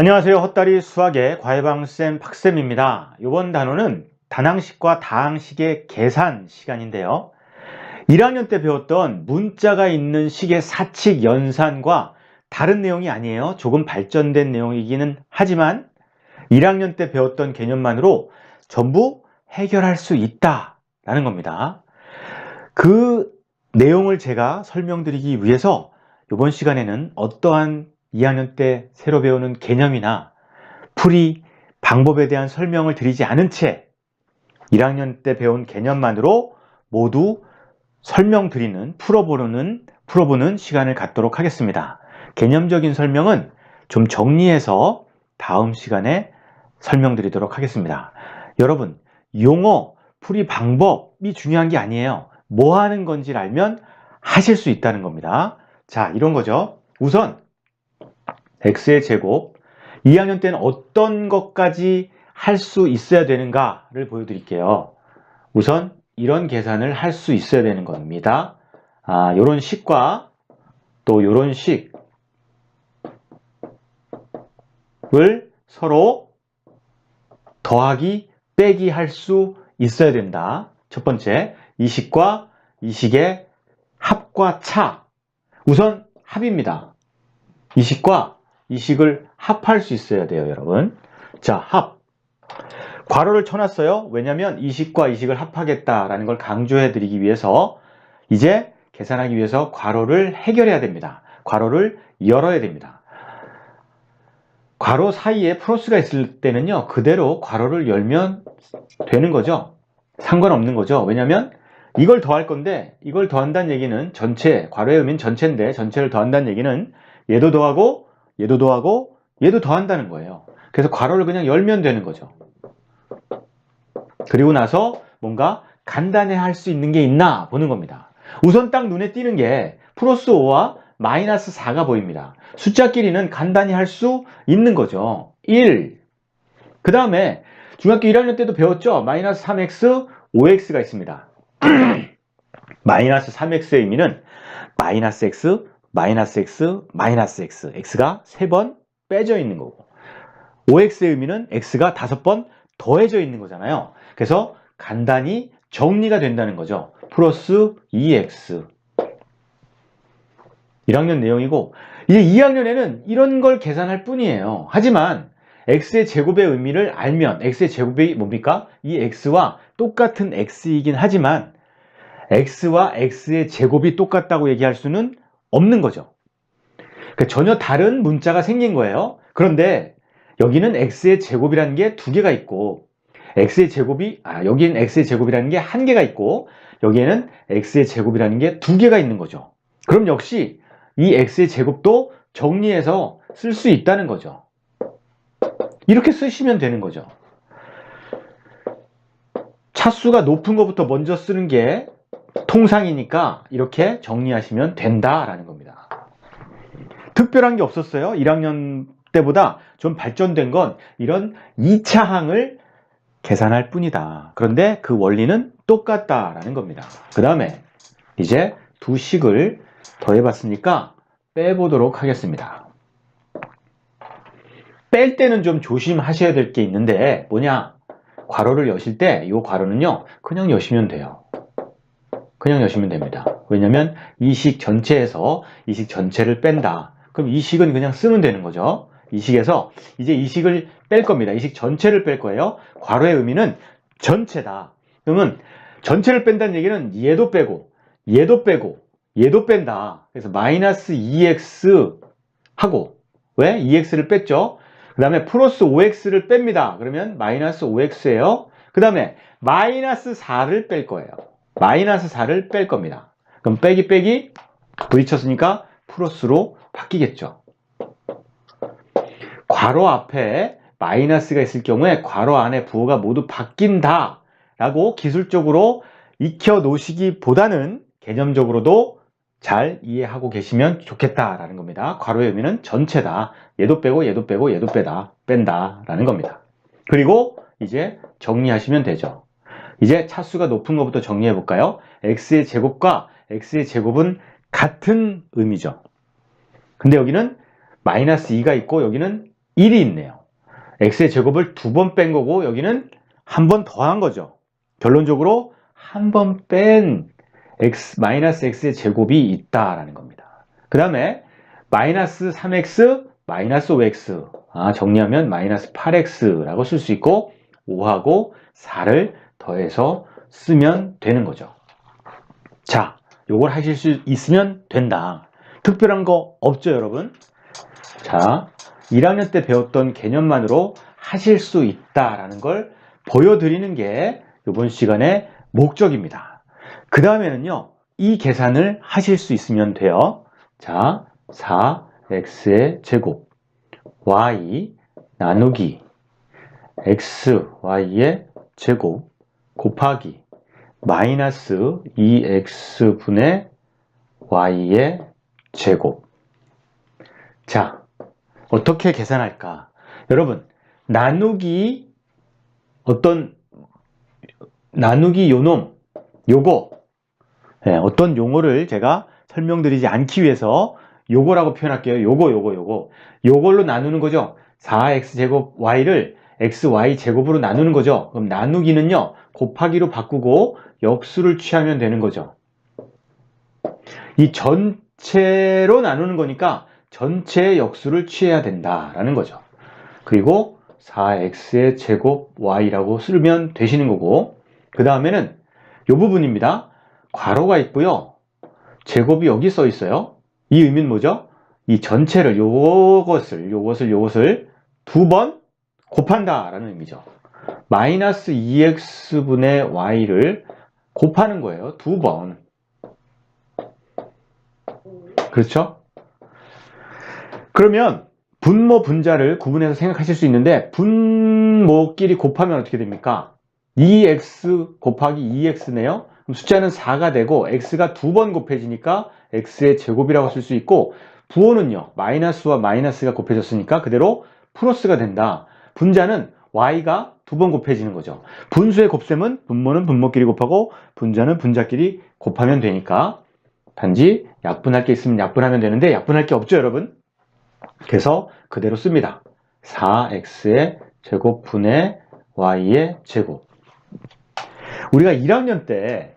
안녕하세요. 헛다리 수학의 과외방쌤 박쌤입니다. 이번 단어는 단항식과 다항식의 계산 시간인데요. 1학년 때 배웠던 문자가 있는 식의 사칙 연산과 다른 내용이 아니에요. 조금 발전된 내용이기는 하지만 1학년 때 배웠던 개념만으로 전부 해결할 수 있다라는 겁니다. 그 내용을 제가 설명드리기 위해서 이번 시간에는 어떠한 2학년 때 새로 배우는 개념이나 풀이 방법에 대한 설명을 드리지 않은 채 1학년 때 배운 개념만으로 모두 설명드리는 풀어보는 풀어보는 시간을 갖도록 하겠습니다. 개념적인 설명은 좀 정리해서 다음 시간에 설명드리도록 하겠습니다. 여러분, 용어, 풀이 방법이 중요한 게 아니에요. 뭐 하는 건지를 알면 하실 수 있다는 겁니다. 자, 이런 거죠. 우선 x의 제곱 2학년 때는 어떤 것까지 할 수 있어야 되는가를 보여드릴게요. 우선 이런 계산을 할 수 있어야 되는 겁니다. 아, 요런 식과 또 요런 식을 서로 더하기 빼기 할 수 있어야 된다. 첫 번째, 이 식과 이 식의 합과 차. 우선 합입니다. 이 식과 이 식을 합할 수 있어야 돼요, 여러분. 자, 합. 괄호를 쳐놨어요. 왜냐면 이 식과 이 식을 합하겠다라는 걸 강조해 드리기 위해서 이제 계산하기 위해서 괄호를 해결해야 됩니다. 괄호를 열어야 됩니다. 괄호 사이에 플러스가 있을 때는요, 그대로 괄호를 열면 되는 거죠. 상관없는 거죠. 왜냐면 이걸 더할 건데, 이걸 더한다는 얘기는 전체, 괄호의 의미는 전체인데, 전체를 더한다는 얘기는 얘도 더하고, 얘도 더하고, 얘도 더한다는 거예요. 그래서 괄호를 그냥 열면 되는 거죠. 그리고 나서 뭔가 간단히 할 수 있는 게 있나 보는 겁니다. 우선 딱 눈에 띄는 게 플러스 5와 마이너스 4가 보입니다. 숫자끼리는 간단히 할 수 있는 거죠. 1. 그 다음에 중학교 1학년 때도 배웠죠? 마이너스 3x, 5x가 있습니다. 마이너스 3x의 의미는 마이너스 x, 마이너스 x, 마이너스 x. x가 3번 빼져 있는 거고. 5x의 의미는 x가 5번 더해져 있는 거잖아요. 그래서 간단히 정리가 된다는 거죠. 플러스 2x. 1학년 내용이고 이제 2학년에는 이런 걸 계산할 뿐이에요. 하지만 x의 제곱의 의미를 알면 x의 제곱이 뭡니까? 이 x와 똑같은 x이긴 하지만 x와 x의 제곱이 똑같다고 얘기할 수는 없는 거죠. 그러니까 전혀 다른 문자가 생긴 거예요. 그런데 여기는 x의 제곱이라는 게 두 개가 있고 x의 제곱이 아 여기는 x의 제곱이라는 게 한 개가 있고 여기에는 x의 제곱이라는 게 두 개가 있는 거죠. 그럼 역시 이 x의 제곱도 정리해서 쓸 수 있다는 거죠. 이렇게 쓰시면 되는 거죠. 차수가 높은 것부터 먼저 쓰는 게 통상이니까 이렇게 정리하시면 된다라는 겁니다. 특별한 게 없었어요. 1학년 때보다 좀 발전된 건 이런 2차 항을 계산할 뿐이다. 그런데 그 원리는 똑같다라는 겁니다. 그 다음에 이제 두 식을 더해봤으니까 빼보도록 하겠습니다. 뺄 때는 좀 조심하셔야 될 게 있는데 뭐냐? 괄호를 여실 때 이 괄호는요 그냥 여시면 돼요. 그냥 여시면 됩니다. 왜냐면 이 식 전체에서 이 식 전체를 뺀다. 그럼 이 식은 그냥 쓰면 되는 거죠. 이 식에서 이제 이 식을 뺄 겁니다. 이 식 전체를 뺄 거예요. 괄호의 의미는 전체다. 그러면 전체를 뺀다는 얘기는 얘도 빼고 얘도 빼고 얘도 뺀다. 그래서 마이너스 2x 하고 왜? 2x를 뺐죠. 그 다음에 플러스 5x를 뺍니다. 그러면 마이너스 5x예요. 그 다음에 마이너스 4를 뺄 거예요. 마이너스 4를 뺄 겁니다. 그럼 빼기 빼기 부딪혔으니까 플러스로 바뀌겠죠. 괄호 앞에 마이너스가 있을 경우에 괄호 안에 부호가 모두 바뀐다 라고 기술적으로 익혀 놓으시기보다는 개념적으로도 잘 이해하고 계시면 좋겠다라는 겁니다. 괄호의 의미는 전체다. 얘도 빼고 얘도 빼고 얘도 빼다 뺀다 라는 겁니다. 그리고 이제 정리하시면 되죠. 이제 차수가 높은 것부터 정리해 볼까요? x의 제곱과 x의 제곱은 같은 의미죠. 근데 여기는 마이너스 2가 있고 여기는 1이 있네요. x의 제곱을 두 번 뺀 거고 여기는 한 번 더한 거죠. 결론적으로 한 번 뺀 x 마이너스 x의 제곱이 있다라는 겁니다. 그 다음에 마이너스 3x 마이너스 5x 아, 정리하면 마이너스 8x라고 쓸 수 있고 5하고 4를 더해서 쓰면 되는 거죠. 자, 요걸 하실 수 있으면 된다. 특별한 거 없죠, 여러분? 자, 1학년 때 배웠던 개념만으로 하실 수 있다라는 걸 보여드리는 게 이번 시간의 목적입니다. 그 다음에는요, 이 계산을 하실 수 있으면 돼요. 자, 4x의 제곱, y 나누기 x, y의 제곱 곱하기 마이너스 2x분의 y의 제곱. 자, 어떻게 계산할까? 여러분, 나누기 어떤 나누기 요놈 요거 예, 어떤 용어를 제가 설명드리지 않기 위해서 요거라고 표현할게요. 요거 요거 요거 요걸로 나누는 거죠. 4x제곱 y를 xy 제곱으로 나누는 거죠. 그럼 나누기는요. 곱하기로 바꾸고 역수를 취하면 되는 거죠. 이 전체로 나누는 거니까 전체의 역수를 취해야 된다라는 거죠. 그리고 4x의 제곱 y라고 쓰면 되시는 거고 그 다음에는 이 부분입니다. 괄호가 있고요. 제곱이 여기 써 있어요. 이 의미는 뭐죠? 이 전체를 요것을 요것을 요것을 두 번 곱한다 라는 의미죠. 마이너스 2x분의 y를 곱하는 거예요. 두 번. 그렇죠? 그러면 분모 분자를 구분해서 생각하실 수 있는데 분모끼리 곱하면 어떻게 됩니까? 2x 곱하기 2x네요. 그럼 숫자는 4가 되고 x가 두 번 곱해지니까 x의 제곱이라고 쓸 수 있고 부호는요. 마이너스와 마이너스가 곱해졌으니까 그대로 플러스가 된다. 분자는 y가 두 번 곱해지는 거죠. 분수의 곱셈은 분모는 분모끼리 곱하고 분자는 분자끼리 곱하면 되니까 단지 약분할 게 있으면 약분하면 되는데 약분할 게 없죠, 여러분? 그래서 그대로 씁니다. 4x의 제곱 분의 y의 제곱. 우리가 1학년 때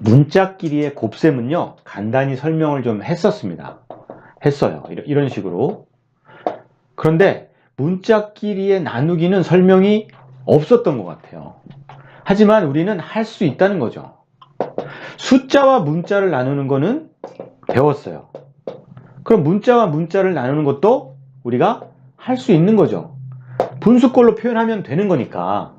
문자끼리의 곱셈은요, 간단히 설명을 좀 했었습니다. 했어요. 이런, 이런 식으로. 그런데 문자끼리의 나누기는 설명이 없었던 것 같아요. 하지만 우리는 할 수 있다는 거죠. 숫자와 문자를 나누는 거는 배웠어요. 그럼 문자와 문자를 나누는 것도 우리가 할 수 있는 거죠. 분수꼴로 표현하면 되는 거니까.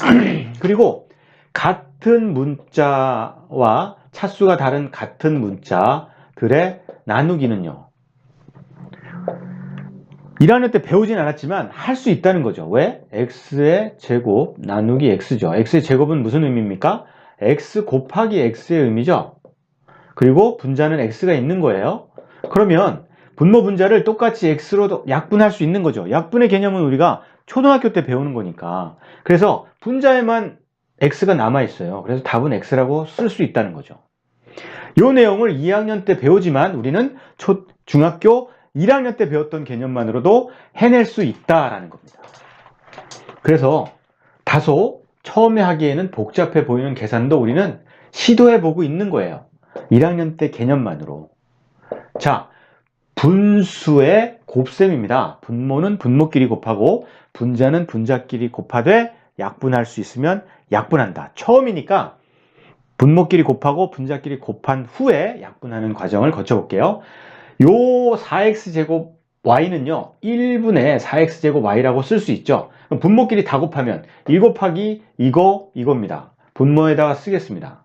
그리고 같은 문자와 차수가 다른 같은 문자들의 나누기는요. 1학년 때 배우진 않았지만 할 수 있다는 거죠. 왜? x의 제곱 나누기 x죠. x의 제곱은 무슨 의미입니까? x 곱하기 x의 의미죠. 그리고 분자는 x가 있는 거예요. 그러면 분모 분자를 똑같이 x로 약분할 수 있는 거죠. 약분의 개념은 우리가 초등학교 때 배우는 거니까. 그래서 분자에만 x가 남아 있어요. 그래서 답은 x라고 쓸 수 있다는 거죠. 이 내용을 2학년 때 배우지만 우리는 초, 중학교 1학년 때 배웠던 개념만으로도 해낼 수 있다라는 겁니다. 그래서 다소 처음에 하기에는 복잡해 보이는 계산도 우리는 시도해 보고 있는 거예요. 1학년 때 개념만으로. 자, 분수의 곱셈입니다. 분모는 분모끼리 곱하고 분자는 분자끼리 곱하되 약분할 수 있으면 약분한다. 처음이니까 분모끼리 곱하고 분자끼리 곱한 후에 약분하는 과정을 거쳐볼게요. 요 4x제곱 y는요 1분의 4x제곱 y라고 쓸 수 있죠. 분모끼리 다 곱하면 1 곱하기 이거 이겁니다. 분모에다가 쓰겠습니다.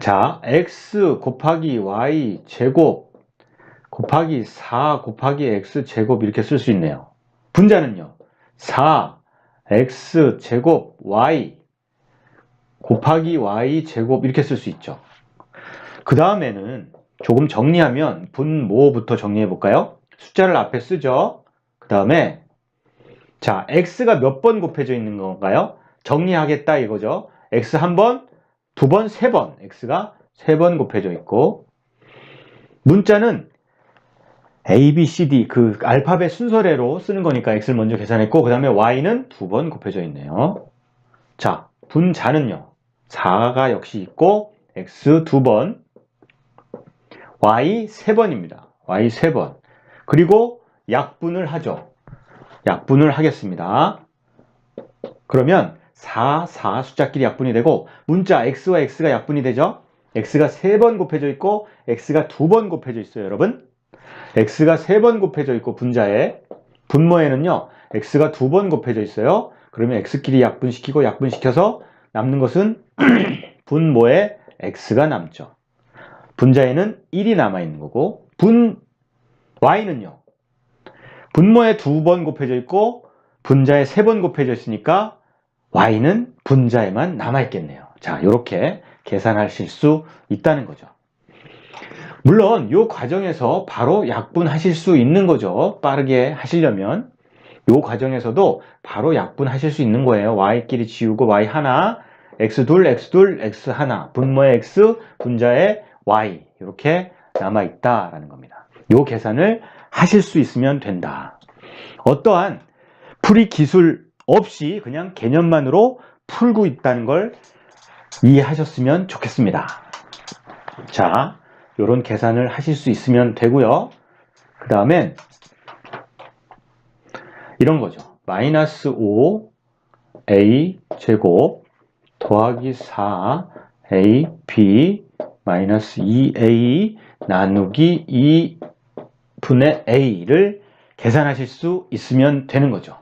자 x 곱하기 y 제곱 곱하기 4 곱하기 x 제곱 이렇게 쓸 수 있네요. 분자는요 4 x 제곱 y 곱하기 y 제곱 이렇게 쓸 수 있죠 그 다음에는 조금 정리하면 분모부터 정리해 볼까요? 숫자를 앞에 쓰죠. 그 다음에 자 x가 몇 번 곱해져 있는 건가요? 정리하겠다 이거죠. x 한 번, 두 번, 세 번. x가 세 번 곱해져 있고 문자는 A, B, C, D 그 알파벳 순서대로 쓰는 거니까 x를 먼저 계산했고 그 다음에 y는 두 번 곱해져 있네요. 자, 분자는요. 4가 역시 있고 x 두 번, y 세 번입니다. y 세 번. 그리고 약분을 하죠. 약분을 하겠습니다. 그러면 4, 4 숫자끼리 약분이 되고 문자 x와 x가 약분이 되죠. x가 세번 곱해져 있고 x가 두번 곱해져 있어요, 여러분. x가 세번 곱해져 있고 분자에 분모에는요. x가 두번 곱해져 있어요. 그러면 x끼리 약분시키고 약분시켜서 남는 것은 분모에 x가 남죠. 분자에는 1이 남아 있는 거고 분 y는요. 분모에 두 번 곱해져 있고 분자에 세 번 곱해져 있으니까 y는 분자에만 남아 있겠네요. 자, 이렇게 계산하실 수 있다는 거죠. 물론 이 과정에서 바로 약분하실 수 있는 거죠. 빠르게 하시려면 이 과정에서도 바로 약분하실 수 있는 거예요. y끼리 지우고 y 하나, x 둘, x 둘, x 하나, 분모의 x, 분자의 y 이렇게 남아 있다라는 겁니다. 이 계산을 하실 수 있으면 된다. 어떠한 풀이 기술 없이 그냥 개념만으로 풀고 있다는 걸 이해하셨으면 좋겠습니다. 자, 이런 계산을 하실 수 있으면 되고요. 그 다음엔 이런 거죠. 마이너스 5 a 제곱 더하기 4 a b 마이너스 2a 나누기 2분의 a를 계산하실 수 있으면 되는 거죠.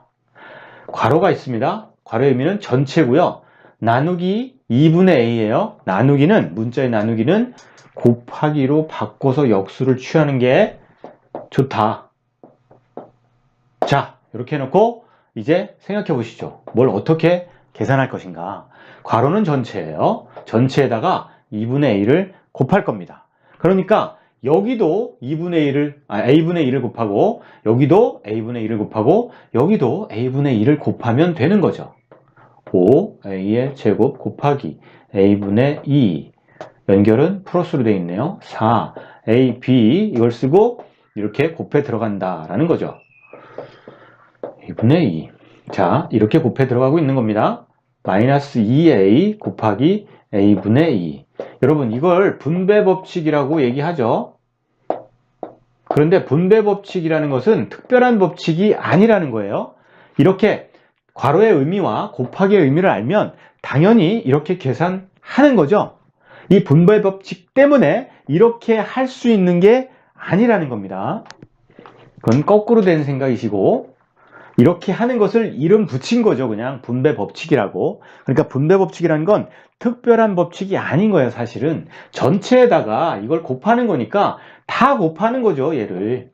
괄호가 있습니다. 괄호의 의미는 전체고요. 나누기 2분의 a예요. 나누기는 문자의 나누기는 곱하기로 바꿔서 역수를 취하는 게 좋다. 자, 이렇게 해놓고 이제 생각해 보시죠. 뭘 어떻게 계산할 것인가. 괄호는 전체예요. 전체에다가 2분의 a를 곱할 겁니다. 그러니까 여기도 2분의 1을, 아, a분의 1을 곱하고, 여기도 a분의 1을 곱하고, 여기도 a분의 1을 곱하면 되는 거죠. 5a의 제곱 곱하기 a분의 2. 연결은 플러스로 되어 있네요. 4, a, b 이걸 쓰고 이렇게 곱해 들어간다라는 거죠. 2분의 2. 자, 이렇게 곱해 들어가고 있는 겁니다. 마이너스 2a 곱하기 a분의 2. 여러분 이걸 분배 법칙이라고 얘기하죠. 그런데 분배 법칙이라는 것은 특별한 법칙이 아니라는 거예요. 이렇게 괄호의 의미와 곱하기의 의미를 알면 당연히 이렇게 계산하는 거죠. 이 분배 법칙 때문에 이렇게 할 수 있는 게 아니라는 겁니다. 그건 거꾸로 된 생각이시고 이렇게 하는 것을 이름 붙인 거죠. 그냥 분배 법칙이라고. 그러니까 분배 법칙이라는 건 특별한 법칙이 아닌 거예요. 사실은 전체에다가 이걸 곱하는 거니까 다 곱하는 거죠. 얘를.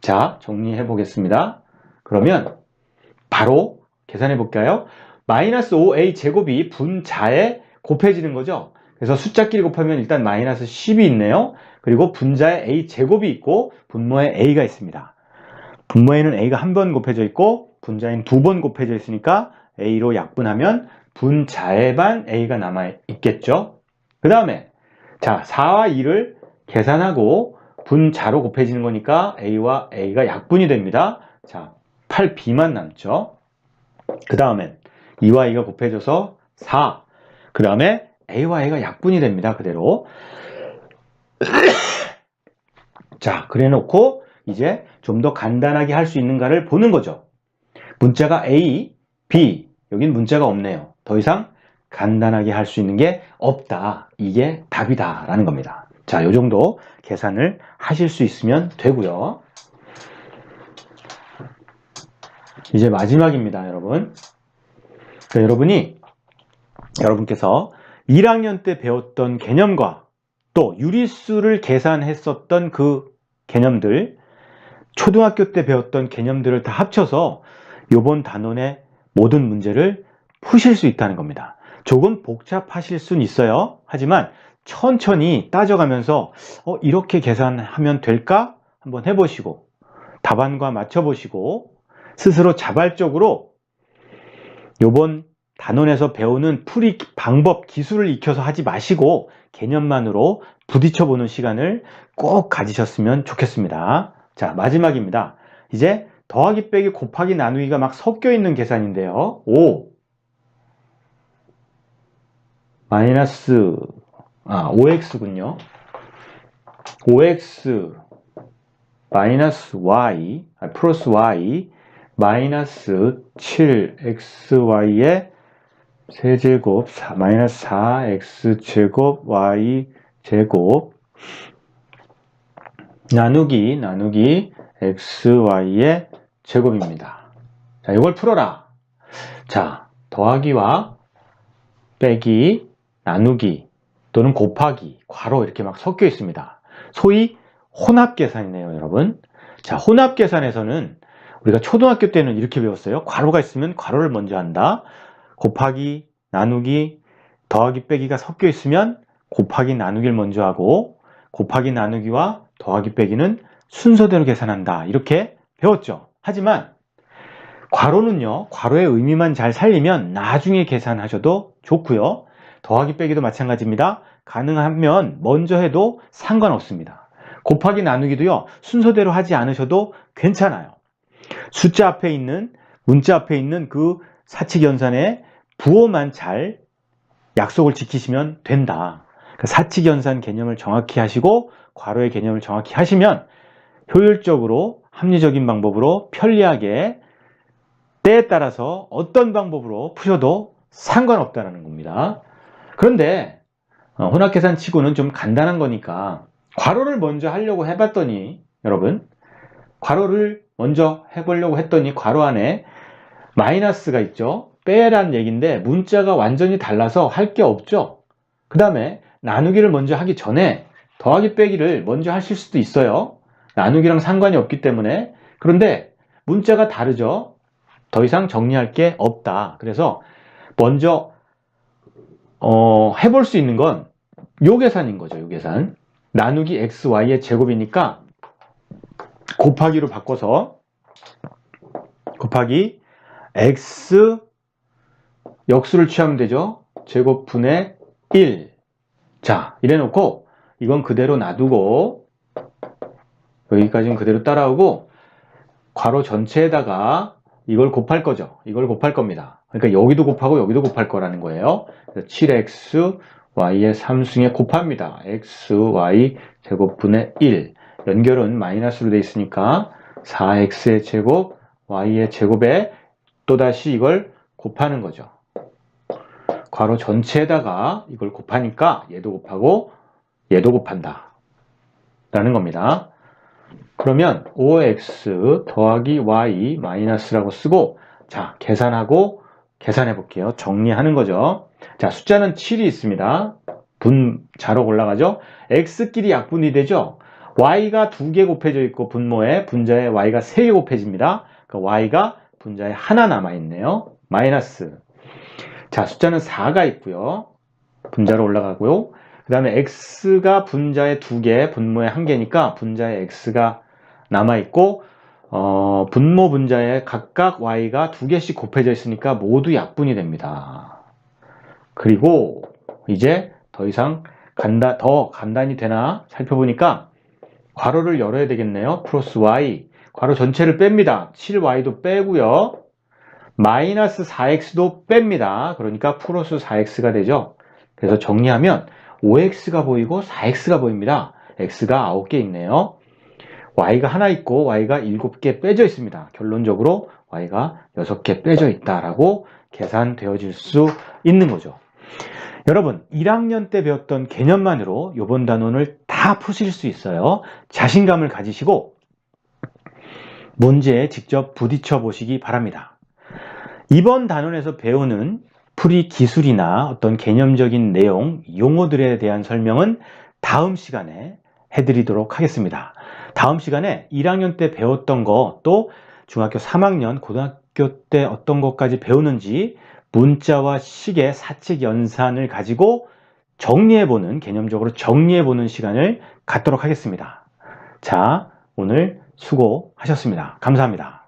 자, 정리해 보겠습니다. 그러면 바로 계산해 볼까요? 마이너스 5a 제곱이 분자에 곱해지는 거죠. 그래서 숫자끼리 곱하면 일단 마이너스 10이 있네요. 그리고 분자에 a 제곱이 있고 분모에 a가 있습니다. 분모에는 a가 한 번 곱해져 있고 분자에는 두번 곱해져 있으니까 a로 약분하면 분자에만 a가 남아 있겠죠. 그 다음에 자 4와 2를 계산하고 분자로 곱해지는 거니까 a와 a가 약분이 됩니다. 자 8b만 남죠. 그 다음엔 2와 2가 곱해져서 4. 그 다음에 a와 a가 약분이 됩니다. 그대로. 자, 그래 놓고 이제 좀 더 간단하게 할 수 있는가를 보는 거죠. 문자가 A, B, 여긴 문자가 없네요. 더 이상 간단하게 할 수 있는 게 없다. 이게 답이다. 라는 겁니다. 자, 요 정도 계산을 하실 수 있으면 되고요. 이제 마지막입니다, 여러분. 자, 여러분이, 여러분께서 1학년 때 배웠던 개념과 또 유리수를 계산했었던 그 개념들, 초등학교 때 배웠던 개념들을 다 합쳐서 요번 단원의 모든 문제를 푸실 수 있다는 겁니다. 조금 복잡하실 수는 있어요. 하지만 천천히 따져가면서 어, 이렇게 계산하면 될까? 한번 해보시고 답안과 맞춰보시고 스스로 자발적으로 요번 단원에서 배우는 풀이 방법, 기술을 익혀서 하지 마시고 개념만으로 부딪혀 보는 시간을 꼭 가지셨으면 좋겠습니다. 자, 마지막입니다. 이제 더하기 빼기 곱하기 나누기가 막 섞여 있는 계산인데요. 5 마이너스 아 5x군요. 5x 마이너스 y 아, 플러스 y 마이너스 7xy의 세제곱 4, 마이너스 4x제곱 y제곱 나누기 나누기 xy의 제곱입니다. 자, 이걸 풀어라. 자, 더하기와 빼기, 나누기 또는 곱하기, 괄호 이렇게 막 섞여 있습니다. 소위 혼합 계산이네요, 여러분. 자, 혼합 계산에서는 우리가 초등학교 때는 이렇게 배웠어요. 괄호가 있으면 괄호를 먼저 한다. 곱하기, 나누기, 더하기, 빼기가 섞여 있으면 곱하기, 나누기를 먼저 하고 곱하기, 나누기와 더하기, 빼기는 순서대로 계산한다. 이렇게 배웠죠. 하지만 괄호는요. 괄호의 의미만 잘 살리면 나중에 계산하셔도 좋고요. 더하기, 빼기도 마찬가지입니다. 가능하면 먼저 해도 상관없습니다. 곱하기, 나누기도요. 순서대로 하지 않으셔도 괜찮아요. 숫자 앞에 있는 문자 앞에 있는 그 사칙 연산의 부호만 잘 약속을 지키시면 된다. 그 사칙 연산 개념을 정확히 하시고 괄호의 개념을 정확히 하시면 효율적으로 합리적인 방법으로 편리하게 때에 따라서 어떤 방법으로 푸셔도 상관없다는 겁니다. 그런데 어, 혼합 계산 치고는 좀 간단한 거니까 괄호를 먼저 하려고 해봤더니 여러분 괄호를 먼저 해보려고 했더니 괄호 안에 마이너스가 있죠. 빼란 얘기인데 문자가 완전히 달라서 할 게 없죠. 그 다음에 나누기를 먼저 하기 전에 더하기 빼기를 먼저 하실 수도 있어요. 나누기랑 상관이 없기 때문에 그런데 문자가 다르죠. 더 이상 정리할 게 없다. 그래서 먼저 어, 해볼 수 있는 건 요 계산인 거죠. 요 계산. 나누기 xy의 제곱이니까 곱하기로 바꿔서 곱하기 x 역수를 취하면 되죠. 제곱분의 1. 자, 이래 놓고 이건 그대로 놔두고 여기까지는 그대로 따라오고 괄호 전체에다가 이걸 곱할 거죠. 이걸 곱할 겁니다. 그러니까 여기도 곱하고 여기도 곱할 거라는 거예요. 7x y의 3승에 곱합니다. x y 제곱분의 1 연결은 마이너스로 돼 있으니까 4x의 제곱 y의 제곱에 또다시 이걸 곱하는 거죠. 괄호 전체에다가 이걸 곱하니까 얘도 곱하고 얘도 곱한다. 라는 겁니다. 그러면 5x 더하기 y 마이너스라고 쓰고 자 계산하고 계산해 볼게요. 정리하는 거죠. 자 숫자는 7이 있습니다. 분 자로 올라가죠. x끼리 약분이 되죠. y가 두개 곱해져 있고 분모에 분자에 y가 세개 곱해집니다. 그러니까 y가 분자에 하나 남아 있네요. 마이너스. 자 숫자는 4가 있고요. 분자로 올라가고요. 그 다음에 x가 분자에 두 개, 분모에 한 개니까 분자에 x가 남아있고, 어, 분모 분자에 각각 y가 두 개씩 곱해져 있으니까 모두 약분이 됩니다. 그리고 이제 더 이상 간다, 더 간단히 되나 살펴보니까 괄호를 열어야 되겠네요. 플러스 y. 괄호 전체를 뺍니다. 7y도 빼고요. 마이너스 4x도 뺍니다. 그러니까 플러스 4x가 되죠. 그래서 정리하면 5x가 보이고 4x가 보입니다. x가 9개 있네요. y가 하나 있고 y가 7개 빼져 있습니다. 결론적으로 y가 6개 빼져 있다라고 계산되어질 수 있는 거죠. 여러분 1학년 때 배웠던 개념만으로 이번 단원을 다 푸실 수 있어요. 자신감을 가지시고 문제에 직접 부딪혀 보시기 바랍니다. 이번 단원에서 배우는 풀이 기술이나 어떤 개념적인 내용, 용어들에 대한 설명은 다음 시간에 해드리도록 하겠습니다. 다음 시간에 1학년 때 배웠던 거, 또 중학교 3학년, 고등학교 때 어떤 것까지 배우는지 문자와 식의 사칙 연산을 가지고 정리해보는, 개념적으로 정리해보는 시간을 갖도록 하겠습니다. 자, 오늘 수고하셨습니다. 감사합니다.